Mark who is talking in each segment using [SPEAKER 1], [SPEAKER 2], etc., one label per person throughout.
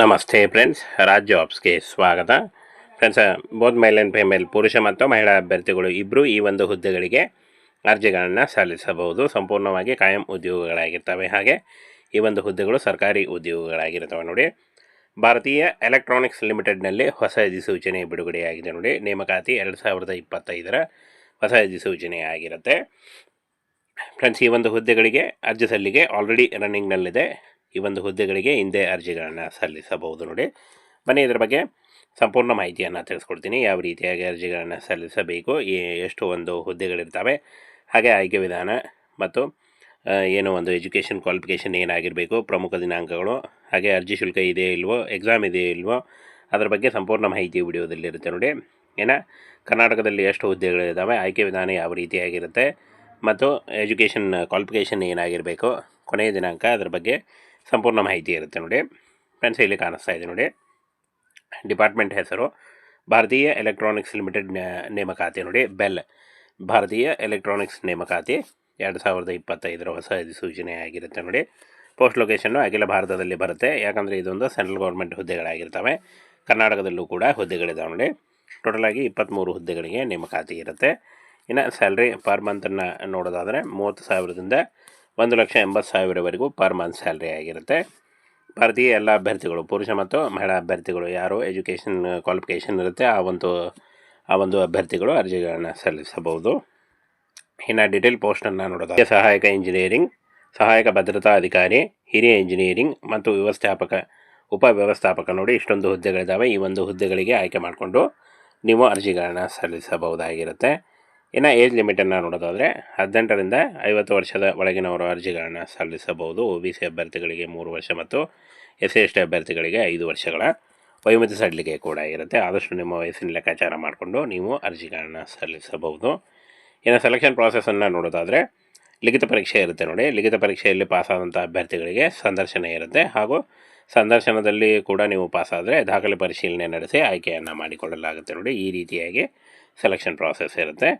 [SPEAKER 1] ನಮಸ್ತೆ ಫ್ರೆಂಡ್ಸ್ ರಾಜ್ ಜಾಬ್ಸ್ಗೆ ಸ್ವಾಗತ. Friends both male and female ಪುರುಷ ಮತ್ತು ಮಹಿಳಾ ಅಭ್ಯರ್ಥಿಗಳು ಇಬ್ಬರು ಈ ಒಂದು ಹುದ್ದೆಗಳಿಗೆ ಅರ್ಜಿಗಳನ್ನು ಸಲ್ಲಿಸಬಹುದು. ಸಂಪೂರ್ಣವಾಗಿ ಕಾಯಂ ಉದ್ಯೋಗಗಳಾಗಿರ್ತವೆ. ಹಾಗೆ ಈ ಒಂದು ಹುದ್ದೆಗಳು ಸರ್ಕಾರಿ ಉದ್ಯೋಗಗಳಾಗಿರ್ತವೆ ನೋಡಿ. ಭಾರತೀಯ ಎಲೆಕ್ಟ್ರಾನಿಕ್ಸ್ ಲಿಮಿಟೆಡ್ನಲ್ಲಿ ಹೊಸ ಅಧಿಸೂಚನೆ ಬಿಡುಗಡೆಯಾಗಿದೆ ನೋಡಿ. ನೇಮಕಾತಿ ಎರಡು ಸಾವಿರದ ಇಪ್ಪತ್ತೈದರ ಹೊಸ ಅಧಿಸೂಚನೆ ಆಗಿರುತ್ತೆ. ಫ್ರೆಂಡ್ಸ್ ಈ ಒಂದು ಹುದ್ದೆಗಳಿಗೆ ಅರ್ಜಿ ಸಲ್ಲಿಗೆ ಆಲ್ರೆಡಿ ರನ್ನಿಂಗ್ನಲ್ಲಿದೆ ಈ ಒಂದು ಹುದ್ದೆಗಳಿಗೆ ಹಿಂದೆ ಅರ್ಜಿಗಳನ್ನು ಸಲ್ಲಿಸಬಹುದು ನೋಡಿ. ಬನ್ನಿ, ಇದರ ಬಗ್ಗೆ ಸಂಪೂರ್ಣ ಮಾಹಿತಿಯನ್ನು ತಿಳಿಸ್ಕೊಡ್ತೀನಿ. ಯಾವ ರೀತಿಯಾಗಿ ಅರ್ಜಿಗಳನ್ನು ಸಲ್ಲಿಸಬೇಕು ಎಷ್ಟು ಒಂದು ಹುದ್ದೆಗಳಿರ್ತವೆ, ಹಾಗೆ ಆಯ್ಕೆ ವಿಧಾನ ಮತ್ತು ಏನು ಒಂದು ಎಜುಕೇಷನ್ ಕ್ವಾಲಿಫಿಕೇಷನ್ ಏನಾಗಿರಬೇಕು, ಪ್ರಮುಖ ದಿನಾಂಕಗಳು, ಹಾಗೆ ಅರ್ಜಿ ಶುಲ್ಕ ಇದೆಯೋ ಇಲ್ವೋ, ಎಕ್ಸಾಮ್ ಇದೆಯೋ ಇಲ್ವೋ, ಅದರ ಬಗ್ಗೆ ಸಂಪೂರ್ಣ ಮಾಹಿತಿ ವಿಡಿಯೋದಲ್ಲಿರುತ್ತೆ ನೋಡಿ. ಏನ ಕರ್ನಾಟಕದಲ್ಲಿ ಎಷ್ಟು ಹುದ್ದೆಗಳಿದ್ದಾವೆ ಆಯ್ಕೆ ವಿಧಾನ ಯಾವ ರೀತಿಯಾಗಿರುತ್ತೆ, ಮತ್ತು ಎಜುಕೇಷನ್ ಕ್ವಾಲಿಫಿಕೇಷನ್ ಏನಾಗಿರಬೇಕು, ಕೊನೆಯ ದಿನಾಂಕ ಅದರ ಬಗ್ಗೆ ಸಂಪೂರ್ಣ ಮಾಹಿತಿ ಇರುತ್ತೆ ನೋಡಿ. ಫ್ರೆಂಡ್ಸ್ ಇಲ್ಲಿ ಕಾಣಿಸ್ತಾ ಇದೆ ನೋಡಿ. ಡಿಪಾರ್ಟ್ಮೆಂಟ್ ಹೆಸರು, ಭಾರತೀಯ ಎಲೆಕ್ಟ್ರಾನಿಕ್ಸ್ ಲಿಮಿಟೆಡ್ ನೇಮಕಾತಿ ನೋಡಿ ಬೆಲ್ ಭಾರತೀಯ ಎಲೆಕ್ಟ್ರಾನಿಕ್ಸ್ ನೇಮಕಾತಿ, ಎರಡು ಸಾವಿರದ ಇಪ್ಪತ್ತೈದರ ಹೊಸ ಅಧಿಸೂಚನೆ ಆಗಿರುತ್ತೆ ನೋಡಿ. ಪೋಸ್ಟ್ ಲೊಕೇಶನ್ನು ಅಖಿಲ ಭಾರತದಲ್ಲಿ ಬರುತ್ತೆ. ಯಾಕಂದರೆ ಇದೊಂದು ಸೆಂಟ್ರಲ್ ಗೌರ್ಮೆಂಟ್ ಹುದ್ದೆಗಳಾಗಿರ್ತವೆ. ಕರ್ನಾಟಕದಲ್ಲೂ ಕೂಡ ಹುದ್ದೆಗಳಿದಾವೆ ನೋಡಿ. ಟೋಟಲಾಗಿ ಇಪ್ಪತ್ತ್ಮೂರು ಹುದ್ದೆಗಳಿಗೆ ನೇಮಕಾತಿ ಇರುತ್ತೆ. ಇನ್ನು ಸ್ಯಾಲ್ರಿ ಪರ್ ಮಂತನ್ನು ನೋಡೋದಾದರೆ ಮೂವತ್ತು ಸಾವಿರದಿಂದ ಒಂದು ಲಕ್ಷ ಎಂಬತ್ತು ಸಾವಿರವರೆಗೂ ಪರ್ ಮಂತ್ ಸ್ಯಾಲ್ರಿ ಆಗಿರುತ್ತೆ. ಭಾರತೀಯ ಎಲ್ಲ ಅಭ್ಯರ್ಥಿಗಳು, ಪುರುಷ ಮತ್ತು ಮಹಿಳಾ ಅಭ್ಯರ್ಥಿಗಳು ಯಾರು ಎಜುಕೇಷನ್, ಕ್ವಾಲಿಫಿಕೇಷನ್ ಇರುತ್ತೆ, ಆ ಒಂದು ಆ ಒಂದು ಅಭ್ಯರ್ಥಿಗಳು ಅರ್ಜಿಗಳನ್ನು ಸಲ್ಲಿಸಬಹುದು. ಇನ್ನು ಡಿಟೇಲ್ ಪೋಸ್ಟನ್ನು ನೋಡೋದು ಸಹಾಯಕ ಇಂಜಿನಿಯರಿಂಗ್, ಸಹಾಯಕ ಭದ್ರತಾ ಅಧಿಕಾರಿ, ಹಿರಿಯ ಇಂಜಿನಿಯರಿಂಗ್ ಮತ್ತು ವ್ಯವಸ್ಥಾಪಕ, ಉಪ ವ್ಯವಸ್ಥಾಪಕ ನೋಡಿ ಇಷ್ಟೊಂದು ಹುದ್ದೆಗಳಿದ್ದಾವೆ. ಈ ಒಂದು ಹುದ್ದೆಗಳಿಗೆ ಆಯ್ಕೆ ಮಾಡಿಕೊಂಡು ನೀವು ಅರ್ಜಿಗಳನ್ನು ಸಲ್ಲಿಸಬಹುದಾಗಿರುತ್ತೆ. ಇನ್ನು ಏಜ್ ಲಿಮಿಟನ್ನು ನೋಡೋದಾದರೆ ಹದಿನೆಂಟರಿಂದ ಐವತ್ತು ವರ್ಷದ ಒಳಗಿನವರು ಅರ್ಜಿಗಳನ್ನು ಸಲ್ಲಿಸಬಹುದು. ಒ ಬಿ ಸಿ ಅಭ್ಯರ್ಥಿಗಳಿಗೆ ಮೂರು ವರ್ಷ ಮತ್ತು ಎಸ್ ಸಿ ಎಸ್ ಟಿ ಅಭ್ಯರ್ಥಿಗಳಿಗೆ ಐದು ವರ್ಷಗಳ ವಯೋಮಿತಿ ಸಡಿಲಿಕೆ ಕೂಡ ಇರುತ್ತೆ. ಆದಷ್ಟು ನಿಮ್ಮ ವಯಸ್ಸಿನ ಲೆಕ್ಕಾಚಾರ ಮಾಡಿಕೊಂಡು ನೀವು ಅರ್ಜಿಗಳನ್ನು ಸಲ್ಲಿಸಬಹುದು. ಇನ್ನು ಸೆಲೆಕ್ಷನ್ ಪ್ರಾಸೆಸನ್ನು ನೋಡೋದಾದರೆ ಲಿಖಿತ ಪರೀಕ್ಷೆ ಇರುತ್ತೆ ನೋಡಿ. ಲಿಖಿತ ಪರೀಕ್ಷೆಯಲ್ಲಿ ಪಾಸಾದಂಥ ಅಭ್ಯರ್ಥಿಗಳಿಗೆ ಸಂದರ್ಶನ ಇರುತ್ತೆ. ಹಾಗೂ ಸಂದರ್ಶನದಲ್ಲಿ ಕೂಡ ನೀವು ಪಾಸಾದರೆ ದಾಖಲೆ ಪರಿಶೀಲನೆ ನಡೆಸಿ ಆಯ್ಕೆಯನ್ನು ಮಾಡಿಕೊಳ್ಳಲಾಗುತ್ತೆ ನೋಡಿ, ಈ ರೀತಿಯಾಗಿ ಸೆಲೆಕ್ಷನ್ ಪ್ರಾಸೆಸ್ ಇರುತ್ತೆ.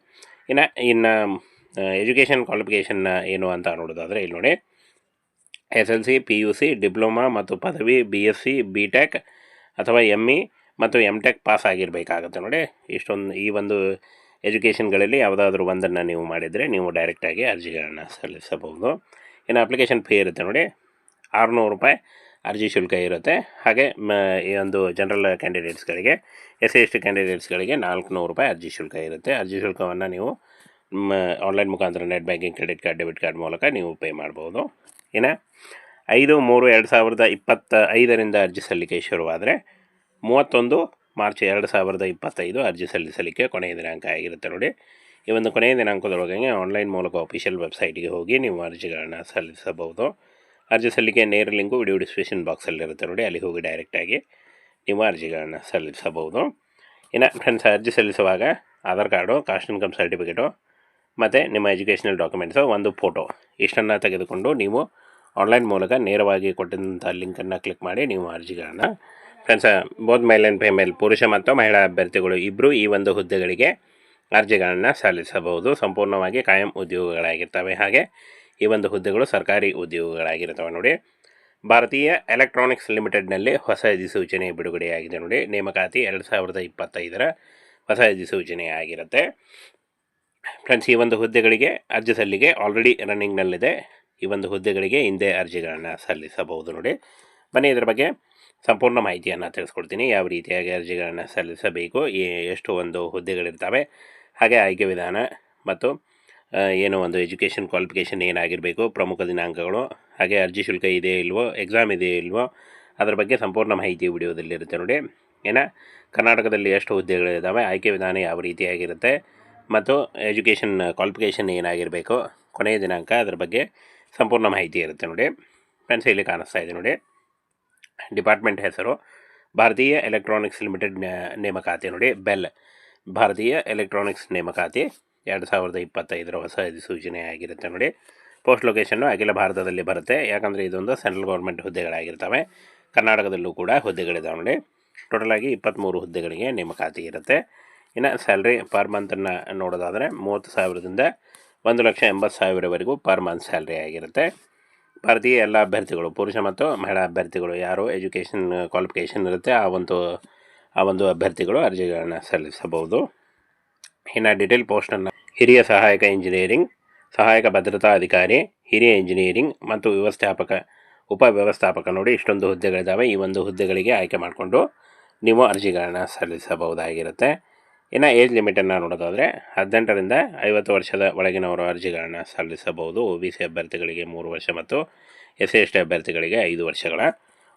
[SPEAKER 1] ಇನ್ನು ಇನ್ನು ಎಜುಕೇಷನ್ ಕ್ವಾಲಿಫಿಕೇಷನ್ನ ಏನು ಅಂತ ನೋಡೋದಾದರೆ ಇಲ್ಲಿ ನೋಡಿ. S L C P U C diploma ಮತ್ತು ಪದವಿ B S C B tech ಅಥವಾ ಎಂ ಇ ಮತ್ತು ಎಂ ಟೆಕ್ ಪಾಸ್ ಆಗಿರಬೇಕಾಗುತ್ತೆ ನೋಡಿ. ಇಷ್ಟೊಂದು, ಈ ಒಂದು ಎಜುಕೇಷನ್ಗಳಲ್ಲಿ ಯಾವುದಾದ್ರೂ ಒಂದನ್ನು ನೀವು ಮಾಡಿದರೆ ನೀವು ಡೈರೆಕ್ಟಾಗಿ ಅರ್ಜಿಗಳನ್ನು ಸಲ್ಲಿಸಬಹುದು. ಇನ್ನು ಅಪ್ಲಿಕೇಶನ್ ಫೀ ಇರುತ್ತೆ ನೋಡಿ. ಆರುನೂರು ರೂಪಾಯಿ. ಅರ್ಜಿ ಶುಲ್ಕ ಇರುತ್ತೆ. ಹಾಗೆ ಈ ಒಂದು ಜನರಲ್ ಕ್ಯಾಂಡಿಡೇಟ್ಸ್ಗಳಿಗೆ ಎಸ್ ಸಿ ಎಸ್ ಟಿ ಕ್ಯಾಂಡಿಡೇಟ್ಸ್ಗಳಿಗೆ ನಾಲ್ಕುನೂರು ರೂಪಾಯಿ ಅರ್ಜಿ ಶುಲ್ಕ ಇರುತ್ತೆ. ಅರ್ಜಿ ಶುಲ್ಕವನ್ನು ನೀವು ಆನ್ಲೈನ್ ಮುಖಾಂತರ net banking credit card debit card ಮೂಲಕ ನೀವು ಪೇ ಮಾಡ್ಬೋದು. ಇನ್ನು ಐದು, ಮೂರು, ಎರಡು ಸಾವಿರದ ಇಪ್ಪತ್ತ ಐದರಿಂದ ಅರ್ಜಿ ಸಲ್ಲಿಕೆ ಶುರುವಾದರೆ, ಮೂವತ್ತೊಂದು ಮಾರ್ಚ್ ಎರಡು ಸಾವಿರದ ಇಪ್ಪತ್ತೈದು ಅರ್ಜಿ ಸಲ್ಲಿಸಲಿಕ್ಕೆ ಕೊನೆಯ ದಿನಾಂಕ ಆಗಿರುತ್ತೆ ನೋಡಿ. ಈ ಒಂದು ಕೊನೆಯ ದಿನಾಂಕದೊಳಗೆ ಆನ್ಲೈನ್ ಮೂಲಕ ಅಫಿಷಿಯಲ್ ವೆಬ್ಸೈಟ್ಗೆ ಹೋಗಿ ನೀವು ಅರ್ಜಿಗಳನ್ನು ಸಲ್ಲಿಸಬಹುದು. ಅರ್ಜಿ ಸಲ್ಲಿಕೆ ನೇರ ಲಿಂಕು ವಿಡಿಯೋ ಡಿಸ್ಕ್ರಿಪ್ಷನ್ ಬಾಕ್ಸಲ್ಲಿರುತ್ತೆ ನೋಡಿ, ಅಲ್ಲಿ ಹೋಗಿ ಡೈರೆಕ್ಟಾಗಿ ನಿಮ್ಮ ಅರ್ಜಿಗಳನ್ನು ಸಲ್ಲಿಸಬಹುದು. ಇನ್ನು ಫ್ರೆಂಡ್ಸ್ ಅರ್ಜಿ ಸಲ್ಲಿಸುವಾಗ Aadhaar card caste income certificate ಮತ್ತು ನಿಮ್ಮ ಎಜುಕೇಷನಲ್ ಡಾಕ್ಯುಮೆಂಟ್ಸು ಒಂದು ಫೋಟೋ ಇಷ್ಟನ್ನು ತೆಗೆದುಕೊಂಡು ನೀವು ಆನ್ಲೈನ್ ಮೂಲಕ ನೇರವಾಗಿ ಕೊಟ್ಟಿದ್ದಂಥ ಲಿಂಕನ್ನು ಕ್ಲಿಕ್ ಮಾಡಿ ನೀವು ಅರ್ಜಿಗಳನ್ನು friends both male and female ಪುರುಷ ಮತ್ತು ಮಹಿಳಾ ಅಭ್ಯರ್ಥಿಗಳು ಇಬ್ಬರು ಈ ಒಂದು ಹುದ್ದೆಗಳಿಗೆ ಅರ್ಜಿಗಳನ್ನು ಸಲ್ಲಿಸಬಹುದು. ಸಂಪೂರ್ಣವಾಗಿ ಕಾಯಂ ಉದ್ಯೋಗಗಳಾಗಿರ್ತವೆ. ಹಾಗೆ ಈ ಒಂದು ಹುದ್ದೆಗಳು ಸರ್ಕಾರಿ ಉದ್ಯೋಗಗಳಾಗಿರ್ತವೆ ನೋಡಿ. ಭಾರತೀಯ ಎಲೆಕ್ಟ್ರಾನಿಕ್ಸ್ ಲಿಮಿಟೆಡ್ನಲ್ಲಿ ಹೊಸ ಅಧಿಸೂಚನೆ ಬಿಡುಗಡೆಯಾಗಿದೆ ನೋಡಿ. ನೇಮಕಾತಿ ಎರಡು ಸಾವಿರದ ಇಪ್ಪತ್ತೈದರ ಹೊಸ ಅಧಿಸೂಚನೆ ಆಗಿರುತ್ತೆ. ಫ್ರೆಂಡ್ಸ್, ಈ ಒಂದು ಹುದ್ದೆಗಳಿಗೆ ಅರ್ಜಿ ಸಲ್ಲಿಗೆ ಆಲ್ರೆಡಿ ರನ್ನಿಂಗ್ನಲ್ಲಿದೆ. ಈ ಒಂದು ಹುದ್ದೆಗಳಿಗೆ ಹಿಂದೆ ಅರ್ಜಿಗಳನ್ನು ಸಲ್ಲಿಸಬಹುದು ನೋಡಿ. ಬನ್ನಿ, ಇದರ ಬಗ್ಗೆ ಸಂಪೂರ್ಣ ಮಾಹಿತಿಯನ್ನು ತಿಳಿಸ್ಕೊಡ್ತೀನಿ. ಯಾವ ರೀತಿಯಾಗಿ ಅರ್ಜಿಗಳನ್ನು ಸಲ್ಲಿಸಬೇಕು ಎಷ್ಟು ಒಂದು ಹುದ್ದೆಗಳಿರ್ತವೆ, ಹಾಗೆ ಆಯ್ಕೆ ವಿಧಾನ ಮತ್ತು ಏನು ಒಂದು ಎಜುಕೇಷನ್ ಕ್ವಾಲಿಫಿಕೇಷನ್ ಏನಾಗಿರಬೇಕು, ಪ್ರಮುಖ ದಿನಾಂಕಗಳು, ಹಾಗೆ ಅರ್ಜಿ ಶುಲ್ಕ ಇದೆಯೋ ಇಲ್ವೋ, ಎಕ್ಸಾಮ್ ಇದೆಯೋ ಇಲ್ವೋ, ಅದರ ಬಗ್ಗೆ ಸಂಪೂರ್ಣ ಮಾಹಿತಿ ವಿಡಿಯೋದಲ್ಲಿರುತ್ತೆ ನೋಡಿ. ಏನ? ಕರ್ನಾಟಕದಲ್ಲಿ ಎಷ್ಟು ಹುದ್ದೆಗಳಿದ್ದಾವೆ ಆಯ್ಕೆ ವಿಧಾನ ಯಾವ ರೀತಿಯಾಗಿರುತ್ತೆ, ಮತ್ತು ಎಜುಕೇಷನ್ ಕ್ವಾಲಿಫಿಕೇಷನ್ ಏನಾಗಿರಬೇಕು, ಕೊನೆಯ ದಿನಾಂಕ ಅದರ ಬಗ್ಗೆ ಸಂಪೂರ್ಣ ಮಾಹಿತಿ ಇರುತ್ತೆ ನೋಡಿ. ಫ್ರೆಂಡ್ಸ್, ಇಲ್ಲಿ ಕಾಣಿಸ್ತಾ ಇದೆ ನೋಡಿ. ಡಿಪಾರ್ಟ್ಮೆಂಟ್ ಹೆಸರು, ಭಾರತೀಯ ಎಲೆಕ್ಟ್ರಾನಿಕ್ಸ್ ಲಿಮಿಟೆಡ್ ನೇಮಕಾತಿ ನೋಡಿ, ಬೆಲ್. ಭಾರತೀಯ ಎಲೆಕ್ಟ್ರಾನಿಕ್ಸ್ ನೇಮಕಾತಿ ಎರಡು ಸಾವಿರದ ಇಪ್ಪತ್ತೈದರ ಹೊಸ ಅಧಿಸೂಚನೆ ಆಗಿರುತ್ತೆ ನೋಡಿ. ಪೋಸ್ಟ್ ಲೊಕೇಶನ್ನು ಅಖಿಲ ಭಾರತದಲ್ಲಿ ಬರುತ್ತೆ. ಯಾಕಂದರೆ ಇದೊಂದು ಸೆಂಟ್ರಲ್ ಗೌರ್ಮೆಂಟ್ ಹುದ್ದೆಗಳಾಗಿರ್ತವೆ. ಕರ್ನಾಟಕದಲ್ಲೂ ಕೂಡ ಹುದ್ದೆಗಳಿದಾವೆ ನೋಡಿ. ಟೋಟಲಾಗಿ ಇಪ್ಪತ್ತ್ಮೂರು ಹುದ್ದೆಗಳಿಗೆ ನೇಮಕಾತಿ ಇರುತ್ತೆ. ಇನ್ನು ಸ್ಯಾಲ್ರಿ ಪರ್ ಮಂತನ್ನು ನೋಡೋದಾದರೆ ಮೂವತ್ತು ಸಾವಿರದಿಂದ ಒಂದು ಲಕ್ಷ ಎಂಬತ್ತು ಸಾವಿರವರೆಗೂ ಪರ್ ಮಂತ್ ಸ್ಯಾಲ್ರಿ ಆಗಿರುತ್ತೆ. ಭಾರತೀಯ ಎಲ್ಲ ಅಭ್ಯರ್ಥಿಗಳು, ಪುರುಷ ಮತ್ತು ಮಹಿಳಾ ಅಭ್ಯರ್ಥಿಗಳು ಯಾರು ಎಜುಕೇಷನ್ ಕ್ವಾಲಿಫಿಕೇಷನ್ ಇರುತ್ತೆ ಆ ಒಂದು ಆ ಒಂದು ಅಭ್ಯರ್ಥಿಗಳು ಅರ್ಜಿಗಳನ್ನು ಸಲ್ಲಿಸಬಹುದು. ಇನ್ನು ಡಿಟೇಲ್ ಪೋಸ್ಟನ್ನು ಹಿರಿಯ ಸಹಾಯಕ ಇಂಜಿನಿಯರಿಂಗ್, ಸಹಾಯಕ ಭದ್ರತಾ ಅಧಿಕಾರಿ, ಹಿರಿಯ ಇಂಜಿನಿಯರಿಂಗ್ ಮತ್ತು ವ್ಯವಸ್ಥಾಪಕ, ಉಪ ವ್ಯವಸ್ಥಾಪಕ ನೋಡಿ ಇಷ್ಟೊಂದು ಹುದ್ದೆಗಳಿದ್ದಾವೆ. ಈ ಒಂದು ಹುದ್ದೆಗಳಿಗೆ ಆಯ್ಕೆ ಮಾಡಿಕೊಂಡು ನೀವು ಅರ್ಜಿಗಳನ್ನು ಸಲ್ಲಿಸಬಹುದಾಗಿರುತ್ತೆ. ಇನ್ನು ಏಜ್ ಲಿಮಿಟನ್ನು ನೋಡೋದಾದರೆ ಹದಿನೆಂಟರಿಂದ ಐವತ್ತು ವರ್ಷದ ಒಳಗಿನವರು ಅರ್ಜಿಗಳನ್ನು ಸಲ್ಲಿಸಬಹುದು. ಒ ಬಿ ಸಿ ಅಭ್ಯರ್ಥಿಗಳಿಗೆ ಮೂರು ವರ್ಷ ಮತ್ತು ಎಸ್ ಎಸ್ ಟಿ ಅಭ್ಯರ್ಥಿಗಳಿಗೆ ಐದು ವರ್ಷಗಳ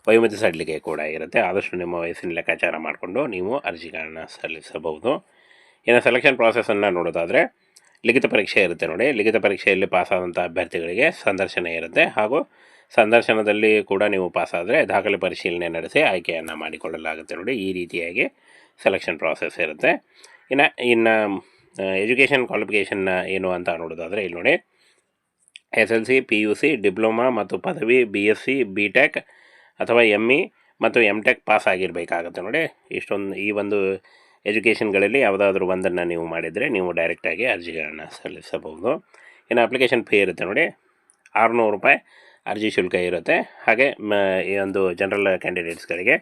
[SPEAKER 1] ವಯೋಮಿತಿ ಸಡಿಲಿಕೆ ಕೂಡ ಇರುತ್ತೆ. ಆದಷ್ಟು ನಿಮ್ಮ ವಯಸ್ಸಿನ ಲೆಕ್ಕಾಚಾರ ಮಾಡಿಕೊಂಡು ನೀವು ಅರ್ಜಿಗಳನ್ನು ಸಲ್ಲಿಸಬಹುದು. ಇನ್ನು ಸೆಲೆಕ್ಷನ್ ಪ್ರಾಸೆಸನ್ನು ನೋಡೋದಾದರೆ ಲಿಖಿತ ಪರೀಕ್ಷೆ ಇರುತ್ತೆ ನೋಡಿ. ಲಿಖಿತ ಪರೀಕ್ಷೆಯಲ್ಲಿ ಪಾಸಾದಂಥ ಅಭ್ಯರ್ಥಿಗಳಿಗೆ ಸಂದರ್ಶನ ಇರುತ್ತೆ ಹಾಗೂ ಸಂದರ್ಶನದಲ್ಲಿ ಕೂಡ ನೀವು ಪಾಸಾದರೆ ದಾಖಲೆ ಪರಿಶೀಲನೆ ನಡೆಸಿ ಆಯ್ಕೆಯನ್ನು ಮಾಡಿಕೊಳ್ಳಲಾಗುತ್ತೆ ನೋಡಿ. ಈ ರೀತಿಯಾಗಿ ಸೆಲೆಕ್ಷನ್ ಪ್ರಾಸೆಸ್ ಇರುತ್ತೆ. ಇನ್ನು ಇನ್ನು ಎಜುಕೇಷನ್ ಕ್ವಾಲಿಫಿಕೇಷನ್ನ ಏನು ಅಂತ ನೋಡೋದಾದರೆ ಇಲ್ಲಿ ನೋಡಿ. S L C P U C diploma ಮತ್ತು ಪದವಿ B S C B tech ಅಥವಾ ಎಂ ಇ ಮತ್ತು ಎಂ ಟೆಕ್ ಪಾಸ್ ಆಗಿರಬೇಕಾಗುತ್ತೆ ನೋಡಿ. ಇಷ್ಟೊಂದು ಈ ಒಂದು ಎಜುಕೇಷನ್ಗಳಲ್ಲಿ ಯಾವುದಾದ್ರೂ ಒಂದನ್ನು ನೀವು ಮಾಡಿದರೆ ನೀವು ಡೈರೆಕ್ಟಾಗಿ ಅರ್ಜಿಗಳನ್ನು ಸಲ್ಲಿಸಬಹುದು. ಇನ್ನು ಅಪ್ಲಿಕೇಶನ್ ಫೀ ಇರುತ್ತೆ ನೋಡಿ, ಆರುನೂರು ರೂಪಾಯಿ ಅರ್ಜಿ ಶುಲ್ಕ ಇರುತ್ತೆ. ಹಾಗೆ ಈ ಒಂದು ಜನರಲ್ ಕ್ಯಾಂಡಿಡೇಟ್ಸ್ಗಳಿಗೆ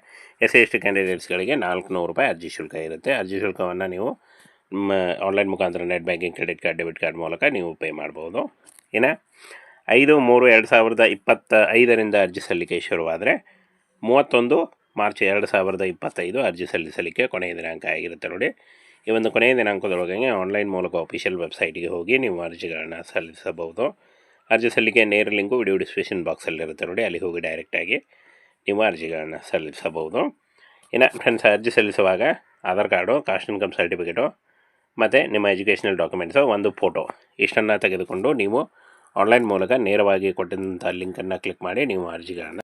[SPEAKER 1] ಎಸ್ ಎಸ್ ಟಿ ಕ್ಯಾಂಡಿಡೇಟ್ಸ್ಗಳಿಗೆ ನಾಲ್ಕುನೂರು ರೂಪಾಯಿ ಅರ್ಜಿ ಶುಲ್ಕ ಇರುತ್ತೆ. ಅರ್ಜಿ ಶುಲ್ಕವನ್ನು ನೀವು ಆನ್ಲೈನ್ ಮುಖಾಂತರ net banking credit card debit card ಮೂಲಕ ನೀವು ಪೇ ಮಾಡ್ಬೋದು. ಇನ್ನು ಐದು, ಮೂರು, ಎರಡು ಸಾವಿರದ ಇಪ್ಪತ್ತ ಐದರಿಂದ ಅರ್ಜಿ ಸಲ್ಲಿಕೆ ಶುರುವಾದರೆ, ಮೂವತ್ತೊಂದು ಮಾರ್ಚ್ ಎರಡು ಸಾವಿರದ ಇಪ್ಪತ್ತೈದು ಅರ್ಜಿ ಸಲ್ಲಿಸಲಿಕ್ಕೆ ಕೊನೆಯ ದಿನಾಂಕ ಆಗಿರುತ್ತೆ ನೋಡಿ. ಈ ಒಂದು ಕೊನೆಯ ದಿನಾಂಕದೊಳಗೆ ಆನ್ಲೈನ್ ಮೂಲಕ ಅಫಿಷಿಯಲ್ ವೆಬ್ಸೈಟ್ಗೆ ಹೋಗಿ ನೀವು ಅರ್ಜಿಗಳನ್ನು ಸಲ್ಲಿಸಬಹುದು. ಅರ್ಜಿ ಸಲ್ಲಿಕೆ ನೇರ ಲಿಂಕು ವಿಡಿಯೋ ಡಿಸ್ಕ್ರಿಪ್ಷನ್ ಬಾಕ್ಸಲ್ಲಿರುತ್ತೆ ನೋಡಿ. ಅಲ್ಲಿ ಹೋಗಿ ಡೈರೆಕ್ಟಾಗಿ ನೀವು ಅರ್ಜಿಗಳನ್ನು ಸಲ್ಲಿಸಬಹುದು. ಇನ್ನು ಫ್ರೆಂಡ್ಸ್ ಅರ್ಜಿ ಸಲ್ಲಿಸುವಾಗ Aadhaar card caste income certificate ಮತ್ತು ನಿಮ್ಮ ಎಜುಕೇಷನಲ್ ಡಾಕ್ಯುಮೆಂಟ್ಸು ಒಂದು ಫೋಟೋ ಇಷ್ಟನ್ನು ತೆಗೆದುಕೊಂಡು ನೀವು ಆನ್ಲೈನ್ ಮೂಲಕ ನೇರವಾಗಿ ಕೊಟ್ಟಂಥ ಲಿಂಕನ್ನು ಕ್ಲಿಕ್ ಮಾಡಿ ನೀವು ಅರ್ಜಿಗಳನ್ನು